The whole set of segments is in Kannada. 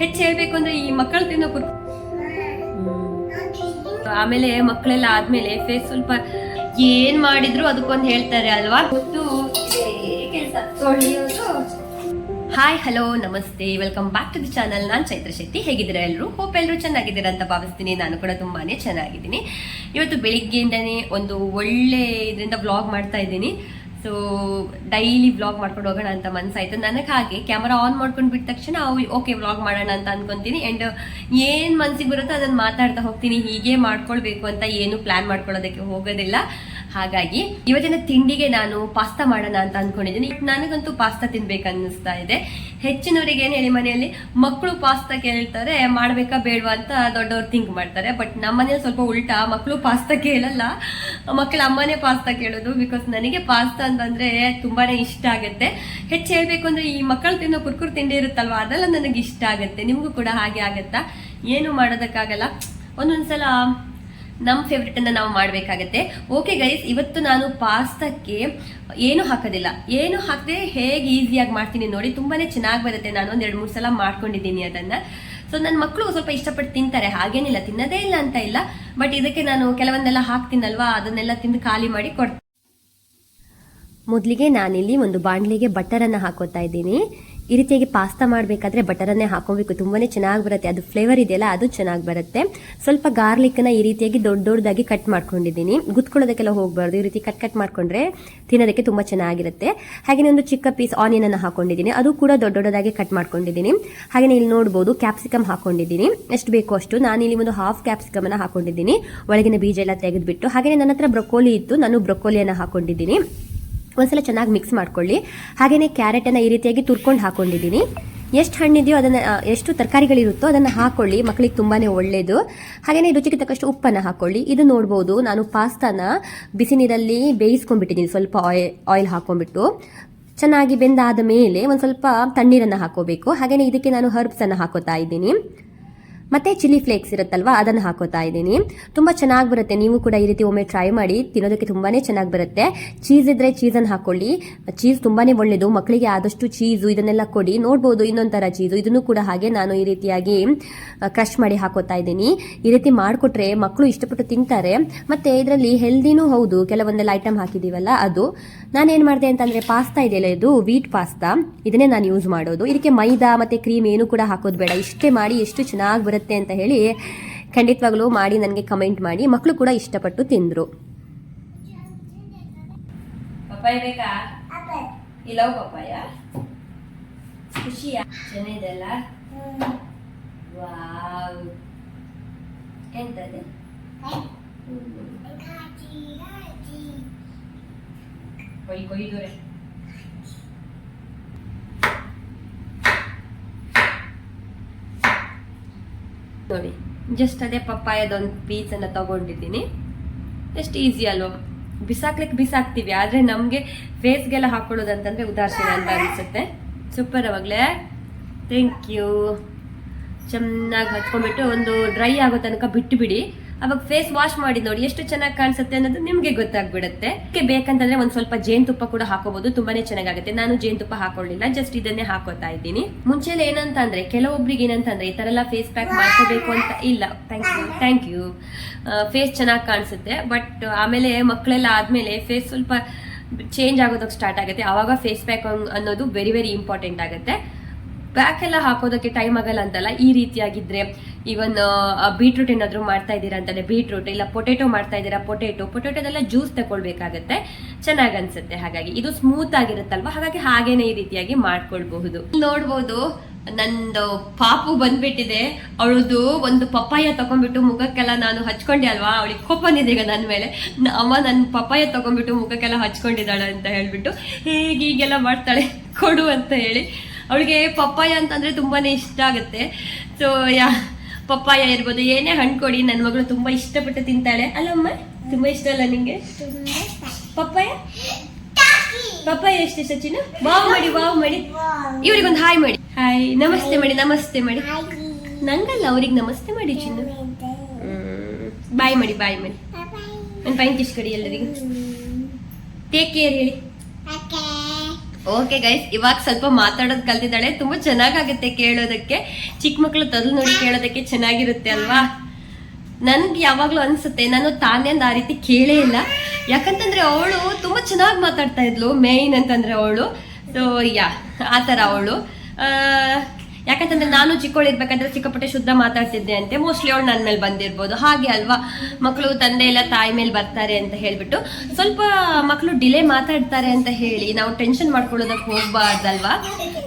ಹೆಚ್ಚು ಹೇಳ್ಬೇಕು ಅಂದ್ರೆ ಈ ಮಕ್ಕಳು ತಿನ್ನೋ ಕುರ್ ಆಮೇಲೆ ಮಕ್ಕಳೆಲ್ಲ ಆದ್ಮೇಲೆ ಫೇಸ್ ಸ್ವಲ್ಪ ಏನ್ ಮಾಡಿದ್ರು ಅದಕ್ಕೊಂದು ಹೇಳ್ತಾರೆ ಅಲ್ವಾ? ಗೊತ್ತು ಹಾಯ್ ಹಲೋ ನಮಸ್ತೆ. Welcome back to the channel ನಾನು ಚೈತ್ರ ಶೆಟ್ಟಿ. ಹೇಗಿದ್ದೀರಾ ಎಲ್ಲರೂ ಹೋಪ್ ಎಲ್ಲರೂ ಚೆನ್ನಾಗಿದ್ದೀರಾ ಅಂತ ಭಾವಿಸ್ತೀನಿ. ನಾನು ಕೂಡ ತುಂಬಾನೇ ಚೆನ್ನಾಗಿದ್ದೀನಿ. ಇವತ್ತು ಬೆಳಿಗ್ಗೆಯಿಂದನೇ ಒಂದು ಒಳ್ಳೆ ಇದರಿಂದ ವ್ಲಾಗ್ ಮಾಡ್ತಾ ಇದ್ದೀನಿ. ಸೊ ಡೈಲಿ ವ್ಲಾಗ್ ಮಾಡ್ಕೊಂಡು ಹೋಗೋಣ ಅಂತ ಮನ್ಸಾಯ್ತು. ನನಗೆ ಹಾಗೆ ಕ್ಯಾಮರಾ ಆನ್ ಮಾಡ್ಕೊಂಡು ಬಿಟ್ಟ ತಕ್ಷಣ ಓಕೆ ವ್ಲಾಗ್ ಮಾಡೋಣ ಅಂತ ಅನ್ಕೊಂತೀನಿ. ಆ್ಯಂಡ್ ಏನು ಮನ್ಸಿಗೆ ಬರುತ್ತೋ ಅದನ್ನು ಮಾತಾಡ್ತಾ ಹೋಗ್ತೀನಿ. ಹೀಗೆ ಮಾಡ್ಕೊಳ್ಬೇಕು ಅಂತ ಏನು ಪ್ಲಾನ್ ಮಾಡ್ಕೊಳ್ಳೋದಕ್ಕೆ ಹೋಗೋದಿಲ್ಲ. ಹಾಗಾಗಿ, ಇವತ್ತಿನ ತಿಂಡಿಗೆ ನಾನು ಪಾಸ್ತಾ ಮಾಡೋಣ ಅಂತ ಅನ್ಕೊಂಡಿದ್ದೀನಿ. ನನಗಂತೂ ಪಾಸ್ತಾ ತಿನ್ಬೇಕು ಅನ್ನಿಸ್ತಾ ಇದೆ. ಹೆಚ್ಚಿನವರಿಗೆ ಏನು ಹೇಳಿ ಮನೆಯಲ್ಲಿ? ಮಕ್ಕಳು ಪಾಸ್ತಾ ಕೇಳ್ತಾರೆ, ಮಾಡಬೇಕಾ ಬೇಡವಾ ಅಂತ ದೊಡ್ಡವ್ರು ಥಿಂಕ್ ಮಾಡ್ತಾರೆ. ಬಟ್ ನಮ್ಮ ಮನೇಲಿ ಸ್ವಲ್ಪ ಉಲ್ಟಾ ಮಕ್ಕಳು ಪಾಸ್ತಾ ಕೇಳಲ್ಲ. ಮಕ್ಕಳ ಅಮ್ಮನೇ ಪಾಸ್ತಾ ಕೇಳೋದು ಬಿಕಾಸ್ ನನಗೆ ಪಾಸ್ತಾ ಅಂತಂದ್ರೆ ತುಂಬಾನೇ ಇಷ್ಟ ಆಗುತ್ತೆ. ಹೆಚ್ಚು ಹೇಳ್ಬೇಕು ಅಂದ್ರೆ ಈ ಮಕ್ಕಳು ತಿನ್ನೋ ಕುರ್ಕುರು ತಿಂಡಿ ಇರುತ್ತಲ್ವಾ, ಅದೆಲ್ಲ ನನಗೆ ಇಷ್ಟ ಆಗುತ್ತೆ. ನಿಮಗೂ ಕೂಡ ಹಾಗೆ ಆಗುತ್ತಾ? ಏನು ಮಾಡೋದಕ್ಕಾಗಲ್ಲ. ಒಂದೊಂದ್ಸಲ ನಮ್ಮ ಫೇವ್ರೆಟ್ ಅನ್ನ ನಾವು ಮಾಡಬೇಕಾಗತ್ತೆ. ಓಕೆ ಗೈಸ್ ಇವತ್ತು ನಾನು ಪಾಸ್ತಕ್ಕೆ ಏನು ಹಾಕೋದಿಲ್ಲ. ಏನು ಹಾಕದೆ ಹೇಗೆ ಈಸಿಯಾಗಿ ಮಾಡ್ತೀನಿ ನೋಡಿ, ತುಂಬಾನೇ ಚೆನ್ನಾಗಿ ಬರುತ್ತೆ. ನಾನು ಒಂದ್ ಮೂರು ಸಲ ಮಾಡ್ಕೊಂಡಿದ್ದೀನಿ ಅದನ್ನ. ಸೊ ನನ್ನ ಮಕ್ಕಳು ಸ್ವಲ್ಪ ಇಷ್ಟಪಟ್ಟು ತಿಂತಾರೆ. ಹಾಗೇನಿಲ್ಲ, ತಿನ್ನೋದೇ ಇಲ್ಲ ಅಂತ ಇಲ್ಲ. ಬಟ್ ಇದಕ್ಕೆ ನಾನು ಕೆಲವೊಂದೆಲ್ಲ ಹಾಕ್ತೀನಲ್ವಾ? ಅದನ್ನೆಲ್ಲ ತಿಂದು ಖಾಲಿ ಮಾಡಿ ಕೊಡ್ತೀನಿ. ಮೊದಲಿಗೆ ನಾನಿಲ್ಲಿ ಒಂದು ಬಾಣಲಿಗೆ ಬಟರನ್ನು ಹಾಕೋತಾ ಇದ್ದೀನಿ. ಈ ರೀತಿಯಾಗಿ ಪಾಸ್ತಾ ಮಾಡಬೇಕಾದ್ರೆ ಬಟರನ್ನೇ ಹಾಕೋಬೇಕು. ತುಂಬಾನೇ ಚೆನ್ನಾಗಿ ಬರುತ್ತೆ. ಅದು ಫ್ಲೇವರ್ ಇದೆಯಲ್ಲ, ಅದು ಚೆನ್ನಾಗಿ ಬರುತ್ತೆ. ಸ್ವಲ್ಪ ಗಾರ್ಲಿಕ್ನ ಈ ರೀತಿಯಾಗಿ ದೊಡ್ಡ ದೊಡ್ಡದಾಗಿ ಕಟ್ ಮಾಡ್ಕೊಂಡಿದ್ದೀನಿ. ಗುತ್ಕೊಳ್ಳೋದಕ್ಕೆಲ್ಲ ಹೋಗಬಾರ್ದು. ಈ ರೀತಿ ಕಟ್ ಕಟ್ ಮಾಡ್ಕೊಂಡ್ರೆ ತಿನ್ನೋದಕ್ಕೆ ತುಂಬಾ ಚೆನ್ನಾಗಿರುತ್ತೆ. ಹಾಗೆ ಒಂದು ಚಿಕ್ಕ ಪೀಸ್ ಆನಿಯನ್ ಅನ್ನು ಹಾಕೊಂಡಿದ್ದೀನಿ. ಅದು ಕೂಡ ದೊಡ್ಡ ದೊಡ್ಡದಾಗಿ ಕಟ್ ಮಾಡ್ಕೊಂಡಿದ್ದೀನಿ. ಹಾಗೆ ಇಲ್ಲಿ ನೋಡಬಹುದು ಕ್ಯಾಪ್ಸಿಕಮ್ ಹಾಕೊಂಡಿದ್ದೀನಿ. ಎಷ್ಟು ಬೇಕೋ ಅಷ್ಟು. ನಾನು ಇಲ್ಲಿ ಒಂದು ಹಾಫ್ ಕ್ಯಾಪ್ಸಿಕಮ್ ಅನ್ನು ಹಾಕೊಂಡಿದ್ದೀನಿ. ಒಳಗಿನ ಬೀಜ ಎಲ್ಲ ತೆಗೆದುಬಿಟ್ಟು. ಹಾಗೆಯೇ ನನ್ನ ಹತ್ರ ಬ್ರೊಕೋಲಿ ಇತ್ತು. ನಾನು ಬ್ರೊಕೋಲಿಯನ್ನು ಹಾಕೊಂಡಿದ್ದೀನಿ. ಒಂದ್ಸಲ ಚೆನ್ನಾಗಿ ಮಿಕ್ಸ್ ಮಾಡ್ಕೊಳ್ಳಿ. ಹಾಗೆಯೇ ಕ್ಯಾರೆಟನ್ನು ಈ ರೀತಿಯಾಗಿ ತುರ್ಕೊಂಡು ಹಾಕೊಂಡಿದ್ದೀನಿ. ಎಷ್ಟು ಹಣ್ಣಿದೆಯೋ ಅದನ್ನು ಎಷ್ಟು ತರಕಾರಿಗಳಿರುತ್ತೋ ಅದನ್ನು ಹಾಕೊಳ್ಳಿ. ಮಕ್ಕಳಿಗೆ ತುಂಬಾ ಒಳ್ಳೆಯದು ಹಾಗೆಯೇ ರುಚಿಗೆ ತಕ್ಕಷ್ಟು ಉಪ್ಪನ್ನು ಹಾಕೊಳ್ಳಿ. ಇದು ನೋಡ್ಬೋದು, ನಾನು ಪಾಸ್ತಾನ ಬಿಸಿ ನೀರಲ್ಲಿ ಬೇಯಿಸ್ಕೊಂಡ್ಬಿಟ್ಟಿದ್ದೀನಿ. ಸ್ವಲ್ಪ ಆಯಿಲ್ ಆಯಿಲ್ ಹಾಕೊಂಡ್ಬಿಟ್ಟು. ಚೆನ್ನಾಗಿ ಬೆಂದಾದ ಮೇಲೆ ಒಂದು ಸ್ವಲ್ಪ ತಣ್ಣೀರನ್ನು ಹಾಕೋಬೇಕು ಹಾಗೆಯೇ ಇದಕ್ಕೆ ನಾನು ಹರ್ಬ್ಸನ್ನು ಹಾಕೋತಾ ಇದ್ದೀನಿ. ಮತ್ತೆ ಚಿಲ್ಲಿ ಫ್ಲೇಕ್ಸ್ ಇರುತ್ತಲ್ವಾ? ಅದನ್ನು ಹಾಕೋತಾ ಇದ್ದೀನಿ. ತುಂಬಾ ಚೆನ್ನಾಗಿ ಬರುತ್ತೆ. ನೀವು ಕೂಡ ಈ ರೀತಿ ಒಮ್ಮೆ ಟ್ರೈ ಮಾಡಿ ತಿನ್ನೋದಕ್ಕೆ ತುಂಬಾನೇ ಚೆನ್ನಾಗಿ ಬರುತ್ತೆ. ಚೀಸ್ ಇದ್ರೆ ಚೀಸನ್ನು ಹಾಕೊಳ್ಳಿ. ಚೀಸ್ ತುಂಬಾನೇ ಒಳ್ಳೇದು ಮಕ್ಕಳಿಗೆ ಆದಷ್ಟು ಚೀಸು ಇದನ್ನೆಲ್ಲ ಕೊಡಿ. ನೋಡ್ಬೋದು ಇನ್ನೊಂದರ ಥರ ಚೀಸು ಇದನ್ನು ಕೂಡ ಹಾಗೆ ನಾನು ಈ ರೀತಿಯಾಗಿ ಕ್ರಶ್ ಮಾಡಿ ಹಾಕೋತಾ ಇದ್ದೀನಿ. ಈ ರೀತಿ ಮಾಡಿಕೊಟ್ರೆ ಮಕ್ಕಳು ಇಷ್ಟಪಟ್ಟು ತಿಂತಾರೆ. ಮತ್ತೆ ಇದರಲ್ಲಿ ಹೆಲ್ದಿನೂ ಹೌದು. ಕೆಲವೊಂದೆಲ್ಲ ಐಟಮ್ ಹಾಕಿದೀವಲ್ಲ ಅದು. ನಾನೇನು ಮಾಡಿದೆ ಅಂತಂದರೆ ಪಾಸ್ತಾ ಇದೆಯಲ್ಲ, ಇದು ವೀಟ್ ಪಾಸ್ತಾ ಇದನ್ನೇ ನಾನು ಯೂಸ್ ಮಾಡೋದು. ಇದಕ್ಕೆ ಮೈದಾ ಮತ್ತೆ ಕ್ರೀಮ್ ಏನು ಕೂಡ ಹಾಕೋದು ಬೇಡ. ಇಷ್ಟೇ ಮಾಡಿ, ಎಷ್ಟು ಚೆನ್ನಾಗಿ ಬರುತ್ತೆ ಅಂತ ಹೇಳಿ ಖಂಡಿತವಾಗ್ಲೂ ಮಾಡಿ ನನಗೆ ಕಮೆಂಟ್ ಮಾಡಿ. ಮಕ್ಕಳು ಕೂಡ ಇಷ್ಟಪಟ್ಟು ತಿಂದರು. ಪಪ್ಪಾಯ ಬೇಕಾ? ಇಲ್ಲ ಪಪ್ಪಾಯ? ಖುಷಿಯಾ? ಚೆನ್ನಾಗಿದೆಲ್ಲ ವಾವ್. ಎಂತದೆ? ಕೊಯ್ ಕೊಯ್ದೋರೆ. ನೋಡಿ ಜಸ್ಟ್ ಅದೇ ಪಪ್ಪಾಯದೊಂದು ಪೀಸ್ ಅನ್ನ ತಗೊಂಡಿದ್ದೀನಿ. ಎಷ್ಟು ಈಸಿ ಅಲ್ವಾ? ಬಿಸಾಕ್ಲಿಕ್ಕೆ ಬಿಸಾಕ್ತೀವಿ, ಆದ್ರೆ ನಮಗೆ ಫೇಸ್ಗೆಲ್ಲ ಹಾಕೊಳ್ಳೋದು ಅಂತಂದ್ರೆ ಉದಾಸೀನ ಅಂತ ಅನಿಸುತ್ತೆ. ಸೂಪರ್ ಅವಾಗಲೇ. ಥ್ಯಾಂಕ್ ಯು ಚೆನ್ನಾಗಿ ಹಚ್ಕೊಂಡ್ಬಿಟ್ಟು ಒಂದು ಡ್ರೈ ಆಗೋ ತನಕ ಬಿಟ್ಟು ಬಿಡಿ ಅವಾಗ ಫೇಸ್ ವಾಶ್ ಮಾಡಿ ನೋಡಿ ಎಷ್ಟು ಚೆನ್ನಾಗಿ ಕಾಣಿಸುತ್ತೆ ಅನ್ನೋದು ನಿಮ್ಗೆ ಗೊತ್ತಾಗ್ಬಿಡುತ್ತೆ. ಅದಕ್ಕೆ ಬೇಕಂತಂದ್ರೆ ಒಂದ್ ಸ್ವಲ್ಪ ಜೇನುತುಪ್ಪ ಕೂಡ ಹಾಕೋಬಹುದು ತುಂಬಾನೇ ಚೆನ್ನಾಗಾಗುತ್ತೆ. ನಾನು ಜೇನುತುಪ್ಪ ಹಾಕೊಳ್ಳಿಲ್ಲ ಜಸ್ಟ್ ಇದನ್ನೇ ಹಾಕೋತಾ ಇದ್ದೀನಿ. ಮುಂಚೆಲ್ಲ ಏನಂತ ಅಂದ್ರೆ ಕೆಲವೊಬ್ರಿಗೆ ಏನಂತಂದ್ರೆ ಈ ತರ ಎಲ್ಲ ಫೇಸ್ ಪ್ಯಾಕ್ ಮಾಡ್ಕೋಬೇಕು ಅಂತ ಇಲ್ಲ. Thank you thank you face ಚೆನ್ನಾಗಿ ಕಾಣಿಸುತ್ತೆ ಬಟ್ ಆಮೇಲೆ ಮಕ್ಕಳೆಲ್ಲ ಆದ್ಮೇಲೆ ಫೇಸ್ ಸ್ವಲ್ಪ ಚೇಂಜ್ ಆಗೋದಕ್ಕೆ ಸ್ಟಾರ್ಟ್ ಆಗುತ್ತೆ. ಆವಾಗ ಫೇಸ್ ಪ್ಯಾಕ್ ಅನ್ನೋದು ವೆರಿ ವೆರಿ ಇಂಪಾರ್ಟೆಂಟ್ ಆಗುತ್ತೆ. ಪ್ಯಾಕ್ ಎಲ್ಲ ಹಾಕೋದಕ್ಕೆ ಟೈಮ್ ಆಗಲ್ಲ ಅಂತಲ್ಲ, ಈ ರೀತಿಯಾಗಿದ್ರೆ ಈವನ್ ಬೀಟ್ರೂಟ್ ಏನಾದ್ರು ಮಾಡ್ತಾ ಇದ್ದೀರಾ ಅಂತಂದ್ರೆ ಬೀಟ್ರೂಟ್ ಇಲ್ಲ ಪೊಟೆಟೊ ಮಾಡ್ತಾ ಇದ್ದೀರಾ ಪೊಟೆಟೊ ಪೊಟೆಟೋದೆಲ್ಲ ಜ್ಯೂಸ್ ತಗೊಳ್ಬೇಕಾಗತ್ತೆ. ಚೆನ್ನಾಗ್ ಅನ್ಸುತ್ತೆ ಹಾಗಾಗಿ. ಇದು ಸ್ಮೂತ್ ಆಗಿರುತ್ತಲ್ವ? ಹಾಗಾಗಿ ಹಾಗೇನೆ ಈ ರೀತಿಯಾಗಿ ಮಾಡ್ಕೊಳ್ಬಹುದು. ನೋಡ್ಬೋದು, ನಂದು ಪಾಪು ಬಂದ್ಬಿಟ್ಟಿದೆ. ಅವಳದು ಒಂದು ಪಪ್ಪಾಯ ತಗೊಂಡ್ಬಿಟ್ಟು ಮುಖಕ್ಕೆಲ್ಲ ನಾನು ಹಚ್ಕೊಂಡೆ ಅಲ್ವಾ? ಅವಳಿಗೆ ಕೋಪನಿದೆ ಈಗ ನನ್ನ ಮೇಲೆ. ಅಮ್ಮ ನನ್ನ ಪಪ್ಪಾಯ ತಗೊಂಡ್ಬಿಟ್ಟು ಮುಖಕ್ಕೆಲ್ಲ ಹಚ್ಕೊಂಡಿದ್ದಾಳೆ ಅಂತ ಹೇಳ್ಬಿಟ್ಟು ಹೇಗೆ ಹೀಗೆಲ್ಲ ಮಾಡ್ತಾಳೆ, ಕೊಡು ಅಂತ ಹೇಳಿ. ಅವಳಿಗೆ ಪಪ್ಪಾಯ ಅಂತಂದ್ರೆ ತುಂಬಾನೇ ಇಷ್ಟ ಆಗುತ್ತೆ. ಸೊ ಯಾ, ಪಪ್ಪಾಯ ಇರ್ಬೋದು, ಏನೇ ಹಣ್ಣು ಕೊಡಿ ನನ್ನ ಮಗಳು ತುಂಬಾ ಇಷ್ಟಪಟ್ಟು ತಿಂತಾಳೆ. ಅಲ್ಲಮ್ಮ, ತುಂಬಾ ಇಷ್ಟ ಅಲ್ಲ ನಿಂಗೆ? ಪಪ್ಪಾಯ? ಪಪ್ಪಾಯ ಎಷ್ಟು ಸಚಿನ ವಾವ್ ಮಾಡಿ ವಾವ್ ಮಾಡಿ. ಇವ್ರಿಗೊಂದು ಹಾಯ್ ಮಾಡಿ. ಹಾಯ್, ನಮಸ್ತೆ ಮಾಡಿ ನಮಸ್ತೆ ಮಾಡಿ. ನಂಗಲ್ಲ, ಅವ್ರಿಗೆ ನಮಸ್ತೆ ಮಾಡಿ ಚಿನ್ನು. ಬಾಯ್ ಮಾಡಿ ಬಾಯ್ ಮಾಡಿ. ನನ್ನ ಪೈನ್ ಕಿಶ್ ಕಡಿ ಎಲ್ಲರಿಗೂ. ಟೇಕ್ ಕೇರ್ ಹೇಳಿ. ಓಕೆ ಗೈಸ್ ಇವಾಗ ಸ್ವಲ್ಪ ಮಾತಾಡೋದು ಕಲ್ತಿದ್ದಾಳೆ. ತುಂಬಾ ಚೆನ್ನಾಗಾಗುತ್ತೆ ಕೇಳೋದಕ್ಕೆ. ಚಿಕ್ಕ ಮಕ್ಕಳು ತೊದಲು ನೋಡಿ ಕೇಳೋದಕ್ಕೆ ಚೆನ್ನಾಗಿರುತ್ತೆ ಅಲ್ವಾ? ನನ್ಗೆ ಯಾವಾಗ್ಲೂ ಅನ್ಸುತ್ತೆ, ನಾನು ತಾನೇ ಆ ರೀತಿ ಕೇಳೇ ಇಲ್ಲ. ಯಾಕಂತಂದ್ರೆ ಅವಳು ತುಂಬಾ ಚೆನ್ನಾಗಿ ಮಾತಾಡ್ತಾ ಇದ್ಲು ಮೇಯ್ನ್ ಅಂತಂದ್ರೆ ಅವಳು. ಸೊ ಯಾ ಆ ಥರ ಅವಳು. ಯಾಕಂತಂದ್ರೆ ನಾನು ಚಿಕ್ಕವಳಿರ್ಬೇಕಾದ್ರೆ ಸಿಕ್ಕಾಪಟ್ಟೆ ಶುದ್ಧ ಮಾತಾಡ್ತಿದ್ದೆ ಅಂತೆ. ಮೋಸ್ಟ್ಲಿ ಅವಳು ನನ್ನ ಮೇಲೆ ಬಂದಿರ್ಬೋದು. ಹಾಗೆ ಅಲ್ವಾ? ಮಕ್ಕಳು ತಂದೆ ಎಲ್ಲ ತಾಯಿ ಮೇಲೆ ಬರ್ತಾರೆ ಅಂತ ಹೇಳ್ಬಿಟ್ಟು ಸ್ವಲ್ಪ ಮಕ್ಕಳು ಡಿಲೇ ಮಾತಾಡ್ತಾರೆ ಅಂತ ಹೇಳಿ ನಾವು ಟೆನ್ಷನ್ ಮಾಡ್ಕೊಳ್ಳೋದಕ್ಕೆ ಹೋಗ್ಬಾರ್ದಲ್ವಾ?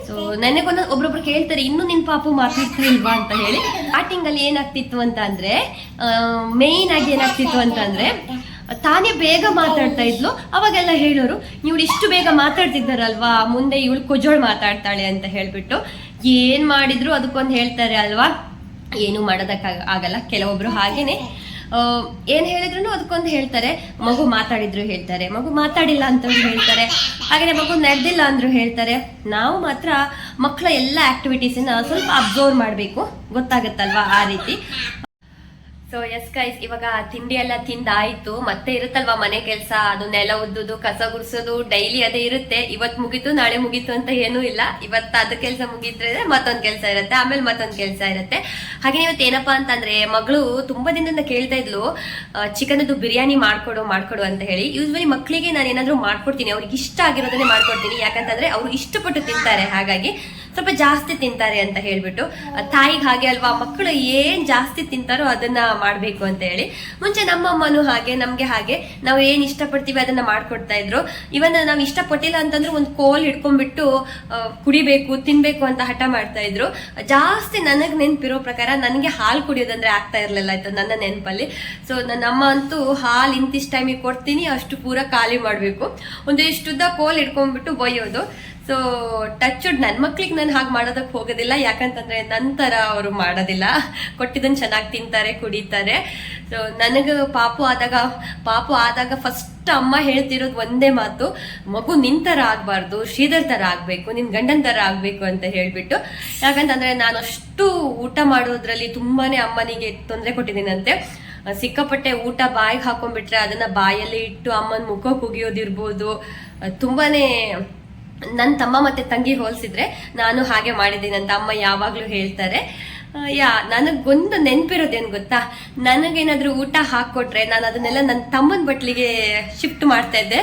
ಸೊ ನನಗೊಂದು ಒಬ್ರೊಬ್ರು ಕೇಳ್ತಾರೆ, ಇನ್ನು ನಿನ್ ಪಾಪು ಮಾತಾಡ್ತಾ ಇಲ್ವಾ? ಅಂತ ಹೇಳಿ. ಸ್ಟಾರ್ಟಿಂಗ್ ಅಲ್ಲಿ ಏನಾಗ್ತಿತ್ತು ಅಂತ ಅಂದ್ರೆ ಮೇಯ್ನ್ ಆಗಿ ಏನಾಗ್ತಿತ್ತು ಅಂತ ಅಂದ್ರೆ, ತಾನೇ ಬೇಗ ಮಾತಾಡ್ತಾ ಇದ್ಲು. ಅವಾಗೆಲ್ಲ ಹೇಳೋರು ಇವಳು ಇಷ್ಟು ಬೇಗ ಮಾತಾಡ್ತಿದ್ದಾರಲ್ವಾ? ಮುಂದೆ ಇವಳು ಕೊಜೋಳ್ ಮಾತಾಡ್ತಾಳೆ ಅಂತ ಹೇಳ್ಬಿಟ್ಟು ಏನ್ ಮಾಡಿದ್ರು ಅದಕ್ಕೊಂದು ಹೇಳ್ತಾರೆ ಅಲ್ವಾ? ಏನು ಮಾಡೋದಕ್ಕ ಆಗಲ್ಲ. ಕೆಲವೊಬ್ರು ಹಾಗೇನೆ. ಏನ್ ಹೇಳಿದ್ರು ಅದಕ್ಕೊಂದು ಹೇಳ್ತಾರೆ. ಮಗು ಮಾತಾಡಿದ್ರು ಹೇಳ್ತಾರೆ. ಮಗು ಮಾತಾಡಿಲ್ಲ ಅಂತ ಹೇಳ್ತಾರೆ. ಹಾಗೆ ಮಗು ನಡೆದಿಲ್ಲ ಅಂದ್ರು ಹೇಳ್ತಾರೆ. ನಾವು ಮಾತ್ರ ಮಕ್ಕಳ ಎಲ್ಲ ಆಕ್ಟಿವಿಟೀಸನ್ನ ಸ್ವಲ್ಪ ಅಬ್ಸರ್ವ್ ಮಾಡಬೇಕು. ಗೊತ್ತಾಗತ್ತಲ್ವಾ ಆ ರೀತಿ? ಸೊ ಎಸ್ ಗೈಸ್ ಇವಾಗ ತಿಂಡಿ ಎಲ್ಲ ತಿಂದಾಯ್ತು. ಮತ್ತೆ ಇರುತ್ತಲ್ವಾ ಮನೆ ಕೆಲಸ? ಅದು ನೆಲ ಉದ್ದುದು, ಕಸ ಗುಡಿಸೋದು ಡೈಲಿ ಅದೇ ಇರುತ್ತೆ. ಇವತ್ ಮುಗೀತು, ನಾಳೆ ಮುಗೀತು ಅಂತ ಏನೂ ಇಲ್ಲ. ಇವತ್ತು ಅದು ಕೆಲಸ ಮುಗಿದ್ರೆ ಮತ್ತೊಂದ್ ಕೆಲಸ ಇರುತ್ತೆ, ಆಮೇಲೆ ಮತ್ತೊಂದ್ ಕೆಲಸ ಇರುತ್ತೆ. ಹಾಗೆ ಇವತ್ತು ಏನಪ್ಪಾ ಅಂತಂದ್ರೆ, ಮಗಳು ತುಂಬಾ ದಿನದಿಂದ ಕೇಳ್ತಾ ಇದ್ಲು ಚಿಕನದ್ದು ಬಿರಿಯಾನಿ ಮಾಡ್ಕೊಡು ಮಾಡ್ಕೊಡು ಅಂತ ಹೇಳಿ. ಯೂಸ್ವಲಿ ಮಕ್ಕಳಿಗೆ ನಾನು ಏನಾದ್ರೂ ಮಾಡ್ಕೊಡ್ತೀನಿ, ಅವ್ರಿಗೆ ಇಷ್ಟ ಆಗಿರೋದನ್ನೇ ಮಾಡ್ಕೊಡ್ತೀನಿ. ಯಾಕಂತಂದ್ರೆ ಅವ್ರು ಇಷ್ಟಪಟ್ಟು ತಿಂತಾರೆ, ಹಾಗಾಗಿ ಸ್ವಲ್ಪ ಜಾಸ್ತಿ ತಿಂತಾರೆ ಅಂತ ಹೇಳ್ಬಿಟ್ಟು. ತಾಯಿಗೆ ಹಾಗೆ ಅಲ್ವಾ ಮಕ್ಕಳು ಏನ್ ಜಾಸ್ತಿ ತಿಂತಾರೋ ಅದನ್ನ ಮಾಡ್ಬೇಕು ಅಂತ ಹೇಳಿ. ಮುಂಚೆ ನಮ್ಮಮ್ಮನೂ ಹಾಗೆ, ನಮ್ಗೆ ಹಾಗೆ. ನಾವು ಏನ್ ಇಷ್ಟಪಡ್ತೀವಿ ಅದನ್ನ ಮಾಡ್ಕೊಡ್ತಾ ಇದ್ರು. ಇವನ್ ನಾವು ಇಷ್ಟಪಟ್ಟಿಲ್ಲ ಅಂತಂದ್ರೆ ಒಂದು ಕೋಲ್ ಹಿಡ್ಕೊಂಡ್ಬಿಟ್ಟು ಕುಡಿಬೇಕು, ತಿನ್ಬೇಕು ಅಂತ ಹಠ ಮಾಡ್ತಾ ಇದ್ರು. ಜಾಸ್ತಿ ನನಗ್ ನೆನ್ಪಿರೋ ಪ್ರಕಾರ ನನಗೆ ಹಾಲು ಕುಡಿಯೋದಂದ್ರೆ ಆಗ್ತಾ ಇರ್ಲಿಲ್ಲ ಆಯ್ತು ನನ್ನ ನೆನಪಲ್ಲಿ. ಸೊ ನನ್ನ ಅಮ್ಮ ಅಂತೂ ಹಾಲು ಇಂತಿಷ್ಟು ಟೈಮಿಗೆ ಕೊಡ್ತೀನಿ, ಅಷ್ಟು ಪೂರ ಖಾಲಿ ಮಾಡಬೇಕು. ಒಂದಿಷ್ಟುದ್ದ ಕೋಲ್ ಹಿಡ್ಕೊಂಡ್ಬಿಟ್ಟು ಬೈಯೋದು ಸೊ ಟಚ್ಡ್ ನನ್ನ ಮಕ್ಳಿಗೆ ನಾನು ಹಾಗೆ ಮಾಡೋದಕ್ಕೆ ಹೋಗೋದಿಲ್ಲ. ಯಾಕಂತಂದ್ರೆ ನಂತರ ಅವರು ಮಾಡೋದಿಲ್ಲ. ಕೊಟ್ಟಿದ್ದನ್ನು ಚೆನ್ನಾಗಿ ತಿಂತಾರೆ, ಕುಡಿತಾರೆ. ಸೊ ನನಗೆ ಪಾಪು ಆದಾಗ ಪಾಪು ಆದಾಗ ಫಸ್ಟ್ ಅಮ್ಮ ಹೇಳ್ತಿರೋದು ಒಂದೇ ಮಾತು. ಮಗು ನಿನ್ ಥರ ಆಗಬಾರ್ದು, ಶ್ರೀಧರ್ ಥರ ಆಗಬೇಕು, ನಿನ್ ಗಂಡನ ಥರ ಆಗಬೇಕು ಅಂತ ಹೇಳ್ಬಿಟ್ಟು. ಯಾಕಂತಂದ್ರೆ ನಾನು ಅಷ್ಟು ಊಟ ಮಾಡೋದ್ರಲ್ಲಿ ತುಂಬಾನೇ ಅಮ್ಮನಿಗೆ ತೊಂದರೆ ಕೊಟ್ಟಿದ್ದೀನಂತೆ. ಸಿಕ್ಕಾಪಟ್ಟೆ ಊಟ ಬಾಯಿಗೆ ಹಾಕೊಂಡ್ಬಿಟ್ರೆ ಅದನ್ನ ಬಾಯಲ್ಲಿ ಇಟ್ಟು ಅಮ್ಮನ ಮುಖ ಕುಗಿಯೋದಿರ್ಬೋದು. ತುಂಬಾ ನನ್ನ ತಮ್ಮ ಮತ್ತೆ ತಂಗಿ ಹೋಲಿಸಿದ್ರೆ ನಾನು ಹಾಗೆ ಮಾಡಿದ್ದೀನಿ ಅಂತ ಅಮ್ಮ ಯಾವಾಗ್ಲೂ ಹೇಳ್ತಾರೆ. ಯಾ, ನನಗೊಂದು ನೆನಪಿರೋದೇನು ಗೊತ್ತಾ? ನನಗೇನಾದ್ರೂ ಊಟ ಹಾಕ್ಕೊಟ್ರೆ ನಾನು ಅದನ್ನೆಲ್ಲ ನನ್ನ ತಮ್ಮನ ಬಟ್ಲಿಗೆ ಶಿಫ್ಟ್ ಮಾಡ್ತಾ ಇದ್ದೆ.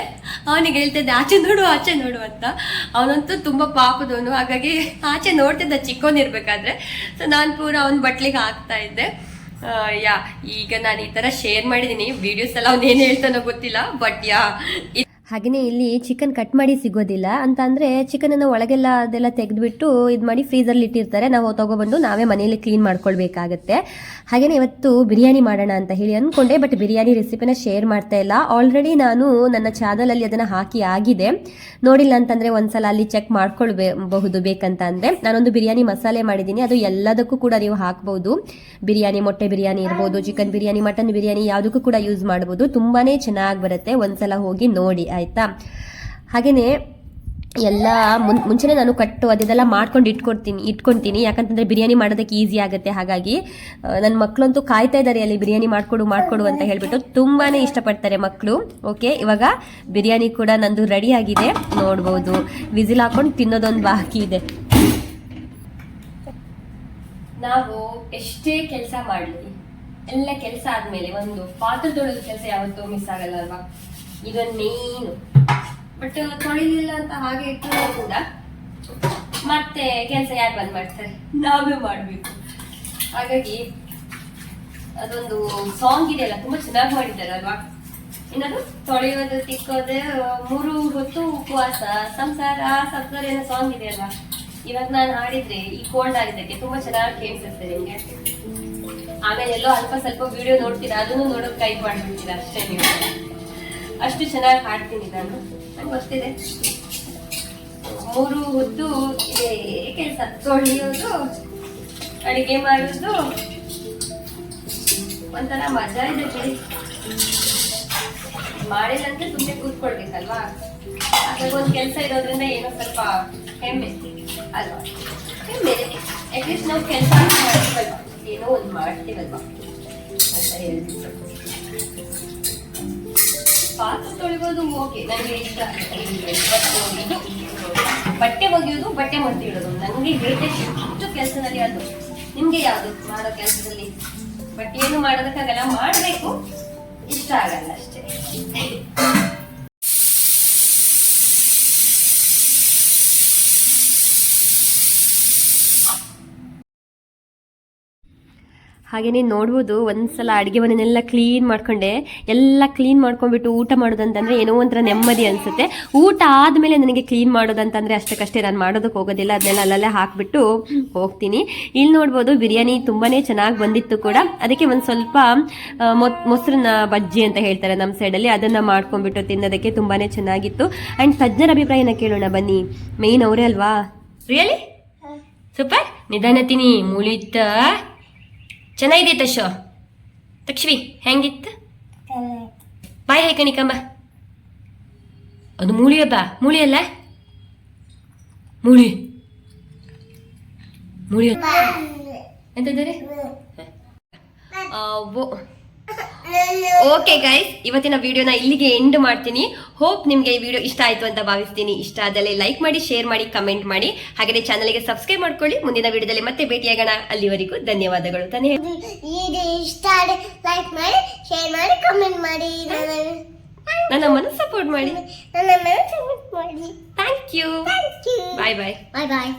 ಅವನಿಗೆ ಹೇಳ್ತಾ ಇದ್ದೆ, ಆಚೆ ನೋಡು ಆಚೆ ನೋಡು ಅಂತ. ಅವನಂತೂ ತುಂಬ ಪಾಪದವನು. ಹಾಗಾಗಿ ಆಚೆ ನೋಡ್ತಿದ್ದ ಚಿಕ್ಕವನಿರ್ಬೇಕಾದ್ರೆ ಸೊ ನಾನು ಪೂರ ಅವನ ಬಟ್ಲಿಗೆ ಹಾಕ್ತಾ ಇದ್ದೆ. ಯಾ, ಈಗ ನಾನು ಈ ತರ ಶೇರ್ ಮಾಡಿದ್ದೀನಿ ವಿಡಿಯೋಸ್ ಎಲ್ಲ ಅವ್ನು ಏನ್ ಹೇಳ್ತಾನೋ ಗೊತ್ತಿಲ್ಲ. ಬಟ್ ಯಾ ಹಾಗೆಯೇ ಇಲ್ಲಿ ಚಿಕನ್ ಕಟ್ ಮಾಡಿ ಸಿಗೋದಿಲ್ಲ. ಅಂತ ಚಿಕನ್ ಚಿಕನನ್ನು ಒಳಗೆಲ್ಲ ಅದೆಲ್ಲ ತೆಗೆದುಬಿಟ್ಟು ಇದು ಮಾಡಿ ಫ್ರೀಸರ್ಲಿ ಇಟ್ಟಿರ್ತಾರೆ. ನಾವು ತಗೊಬಂದು ನಾವೇ ಮನೆಯಲ್ಲಿ ಕ್ಲೀನ್ ಮಾಡ್ಕೊಳ್ಬೇಕಾಗತ್ತೆ. ಹಾಗೆಯೇ ಇವತ್ತು ಬಿರಿಯಾನಿ ಮಾಡೋಣ ಅಂತ ಹೇಳಿ ಅಂದ್ಕೊಂಡೆ ಬಟ್ ಬಿರಿಯಾನಿ ರೆಸಿಪಿನ ಶೇರ್ ಮಾಡ್ತಾ ಇಲ್ಲ. ಆಲ್ರೆಡಿ ನಾನು ನನ್ನ ಚಾನಲಲ್ಲಿ ಅದನ್ನು ಹಾಕಿ ಆಗಿದೆ. ನೋಡಿಲ್ಲ ಅಂತಂದರೆ ಒಂದ್ಸಲ ಅಲ್ಲಿ ಚೆಕ್ ಮಾಡ್ಕೊಳ್ಬಹುದು ಬೇಕಂತ ಅಂದರೆ ನಾನೊಂದು ಬಿರಿಯಾನಿ ಮಸಾಲೆ ಮಾಡಿದ್ದೀನಿ. ಅದು ಎಲ್ಲದಕ್ಕೂ ಕೂಡ ನೀವು ಹಾಕ್ಬೋದು. ಬಿರಿಯಾನಿ, ಮೊಟ್ಟೆ ಬಿರಿಯಾನಿ ಇರ್ಬೋದು ಚಿಕನ್ ಬಿರಿಯಾನಿ ಮಟನ್ ಬಿರಿಯಾನಿ ಯಾವುದಕ್ಕೂ ಕೂಡ ಯೂಸ್ ಮಾಡ್ಬೋದು. ತುಂಬಾ ಚೆನ್ನಾಗಿ ಬರುತ್ತೆ. ಒಂದ್ಸಲ ಹೋಗಿ ನೋಡಿ ಆಯಿತಾ? ಹಾಗೆಯೇ ಎಲ್ಲ ಮುನ್, ಮುಂಚೆನೇ ನಾನು ಕಟ್ಟು ಅದೆಲ್ಲ ಮಾಡ್ಕೊಂಡು ಇಟ್ಕೊಡ್ತೀನಿ ಇಟ್ಕೊಂತೀನಿ ಯಾಕಂತಂದ್ರೆ ಬಿರಿಯಾನಿ ಮಾಡೋದಕ್ಕೆ ಈಸಿ ಆಗುತ್ತೆ. ಹಾಗಾಗಿ ನನ್ನ ಮಕ್ಕಳಂತೂ ಕಾಯ್ತಾ ಇದ್ದಾರೆ ಅಲ್ಲಿ ಬಿರಿಯಾನಿ ಮಾಡ್ಕೊಡು ಮಾಡ್ಕೊಡು ಅಂತ ಹೇಳ್ಬಿಟ್ಟು ತುಂಬಾನೇ ಇಷ್ಟಪಡ್ತಾರೆ ಮಕ್ಕಳು ಓಕೆ, ಇವಾಗ ಬಿರಿಯಾನಿ ಕೂಡ ನಂದು ರೆಡಿ ಆಗಿದೆ. ನೋಡ್ಬೋದು. ವಿಸಿಲ್ ಹಾಕೊಂಡು ತಿನ್ನೋದೊಂದು ಬಾಕಿ ಇದೆ. ನಾವು ಎಷ್ಟೇ ಕೆಲಸ ಮಾಡಲಿ, ಎಲ್ಲ ಕೆಲಸ ಆದ್ಮೇಲೆ ಒಂದು ಪಾತ್ರೆ ಕೆಲಸ ಯಾವತ್ತೂ ಮಿಸ್ ಆಗಲ್ಲ ಅಲ್ವಾ? ಇದೊಂದು ಮೇನು ಬಟ್ ತೊಳಿಲಿಲ್ಲ ಅಂತ ಹಾಗೆ ಇಟ್ಟರೂ ಕೂಡ ಮತ್ತೆ ಕೆಲಸ ಯಾರು ಬಂದ್ ಮಾಡ್ತಾರೆ? ನಾವೇ ಮಾಡ್ಬೇಕು. ಹಾಗಾಗಿ ಅದೊಂದು ಸಾಂಗ್ ಇದೆಯಲ್ಲ, ತುಂಬಾ ಚೆನ್ನಾಗಿ ಮಾಡಿದ್ದಾರೆ ಅಲ್ವಾ? ಏನದು ತೊಳೆಯೋದು, ತಿಕ್ಕೋದು, ಮೂರು ಹೊತ್ತು ಉಪವಾಸ, ಸಂಸಾರ ಸಂಸಾರ ಏನೋ ಸಾಂಗ್ ಇದೆ ಅಲ್ಲ ಇವಾಗ ನಾನು ಹಾಡಿದ್ರೆ ಈ ಕೋಲ್ಡ್ ಆಗಿದ್ದಕ್ಕೆ ತುಂಬಾ ಚೆನ್ನಾಗಿ ಕೇಳಿಸುತ್ತೆ ನಿಮ್ಗೆ. ಆಮೇಲೆ ಎಲ್ಲೋ ಅಲ್ಪ ಸ್ವಲ್ಪ ವಿಡಿಯೋ ನೋಡ್ತೀರಾ, ಅದನ್ನು ನೋಡೋಕೆ ಕೈ ಮಾಡ್ಬಿಡ್ತೀರಾ ಅಷ್ಟೇ ನೀವು. ಅಷ್ಟು ಚೆನ್ನಾಗಿ ಹಾಡ್ತೀನಿ ನಾನು. ನಂಗೆ ಗೊತ್ತಿದೆ. ಮೂರು ಇದೇ ಕೆಲಸ ತೊಳೆಯೋದು ಅಡಿಗೆ ಮಾಡೋದು ಒಂಥರ ಮಜಾ ಇದೆ ಬಿಡಿ. ಮಾಡಿಲ್ಲಂದ್ರೆ ಸುಮ್ಮನೆ ಕೂತ್ಕೊಳ್ಬೇಕಲ್ವಾ? ಅದ್ರಾಗ ಒಂದು ಕೆಲಸ ಇರೋದ್ರಿಂದ ಏನೋ ಸ್ವಲ್ಪ ಹೆಮ್ಮೆ. ಅಲ್ವಾ? ಹೆಮ್ಮೆ. ಅಟ್ಲೀಸ್ಟ್ ನಾವು ಕೆಲಸ ಮಾಡ್ತೀವಲ್ವಾ? ಏನೋ ಒಂದು ಮಾಡ್ತೀವಲ್ವಾ? ಅಂತ ಹೇಳ್ಬಿಟ್ಟು. ಪಾತ್ರೆ ತೊಳಿಬೋದು ಓಕೆ ನನಗೆ ಇಷ್ಟ. ಬಟ್ಟೆ ಒಗೆಯೋದು, ಬಟ್ಟೆ ಮಡ್ತಿ ಇಡೋದು. ನನಗೆ ಲೇಟೆಸ್ಟ್ ಕೆಲಸದಲ್ಲಿ ಅದು. ನಿಮಗೆ ಯಾವುದು ಮಾಡೋ ಕೆಲಸದಲ್ಲಿ? ಬಟ್ ಏನು ಮಾಡೋದಕ್ಕಾಗಲ್ಲ, ಮಾಡಬೇಕು. ಇಷ್ಟ ಆಗಲ್ಲ ಅಷ್ಟೇ. ಹಾಗೆಯೇ ನೋಡ್ಬೋದು ಒಂದ್ಸಲ ಅಡುಗೆ ಮನೆಯನ್ನೆಲ್ಲ ಕ್ಲೀನ್ ಮಾಡ್ಕೊಂಡೆ. ಎಲ್ಲ ಕ್ಲೀನ್ ಮಾಡ್ಕೊಂಡ್ಬಿಟ್ಟು ಊಟ ಮಾಡೋದಂತಂದರೆ ಏನೋ ಒಂಥರ ನೆಮ್ಮದಿ ಅನಿಸುತ್ತೆ. ಊಟ ಆದಮೇಲೆ ನನಗೆ ಕ್ಲೀನ್ ಮಾಡೋದಂತಂದರೆ ಅಷ್ಟಕ್ಕಷ್ಟೇ ನಾನು ಮಾಡೋದಕ್ಕೆ ಹೋಗೋದಿಲ್ಲ ಅದನ್ನೆಲ್ಲ ಅಲ್ಲಲ್ಲೇ ಹಾಕಿಬಿಟ್ಟು ಹೋಗ್ತೀನಿ. ಇಲ್ಲಿ ನೋಡ್ಬೋದು ಬಿರಿಯಾನಿ ತುಂಬಾ ಚೆನ್ನಾಗಿ ಬಂದಿತ್ತು ಕೂಡ. ಅದಕ್ಕೆ ಒಂದು ಸ್ವಲ್ಪ ಮೊ ಮೊಸರನ್ನ ಬಜ್ಜಿ ಅಂತ ಹೇಳ್ತಾರೆ ನಮ್ಮ ಸೈಡಲ್ಲಿ. ಅದನ್ನು ಮಾಡ್ಕೊಂಡ್ಬಿಟ್ಟು ತಿನ್ನೋದಕ್ಕೆ ತುಂಬಾ ಚೆನ್ನಾಗಿತ್ತು. ಆ್ಯಂಡ್ ತಜ್ಞರ ಅಭಿಪ್ರಾಯನ ಕೇಳೋಣ ಬನ್ನಿ. ಮೇಯ್ನ್ ಅವರೇ ಅಲ್ವಾ? ರಿಯಲಿ ಸೂಪರ್ ನಿಧಾನ ತಿನ್ನಿ. ಮುಳಿತ ಚೆನ್ನಾಗಿದೆ ಶೋ? ತಕ್ಷವಿ ಹೆಂಗಿತ್ತು? ಬಾಯ್ ಹೇ ಕಣಿಕಮ್ಮ ಅದು ಮೂಳಿ ಹಬ್ಬ ಮೂಳಿ ಅಲ್ಲ? ಮೂಳಿ. ಮೂಳಿ. ಎಂತಂದರೆ ಓಕೆ ಗೈಸ್ ಇವತ್ತಿನ ವಿಡಿಯೋನ ಇಲ್ಲಿಗೆ ಎಂಡ್ ಮಾಡ್ತೀನಿ. ಹೋಪ್ ನಿಮಗೆ ಈ ವಿಡಿಯೋ ಇಷ್ಟ ಆಯ್ತು ಅಂತ ಭಾವಿಸ್ತೀನಿ. ಇಷ್ಟ ಆದಲ್ಲಿ ಲೈಕ್ ಮಾಡಿ ಶೇರ್ ಮಾಡಿ ಕಮೆಂಟ್ ಮಾಡಿ. ಹಾಗೆ ಚಾನಲ್ಗೆ ಸಬ್ಸ್ಕ್ರೈಬ್ ಮಾಡ್ಕೊಳ್ಳಿ. ಮುಂದಿನ ವಿಡಿಯೋದಲ್ಲಿ ಮತ್ತೆ ಭೇಟಿಯಾಗೋಣ. ಅಲ್ಲಿವರೆಗೂ ಧನ್ಯವಾದಗಳು. ಇಷ್ಟ ಲೈಕ್ ಮಾಡಿ ಶೇರ್ ಮಾಡಿ ಕಮೆಂಟ್ ಮಾಡಿ. ನನ್ನಮ್ಮನ್ನು ಸಪೋರ್ಟ್ ಮಾಡಿ. Thank you bye bye bye bye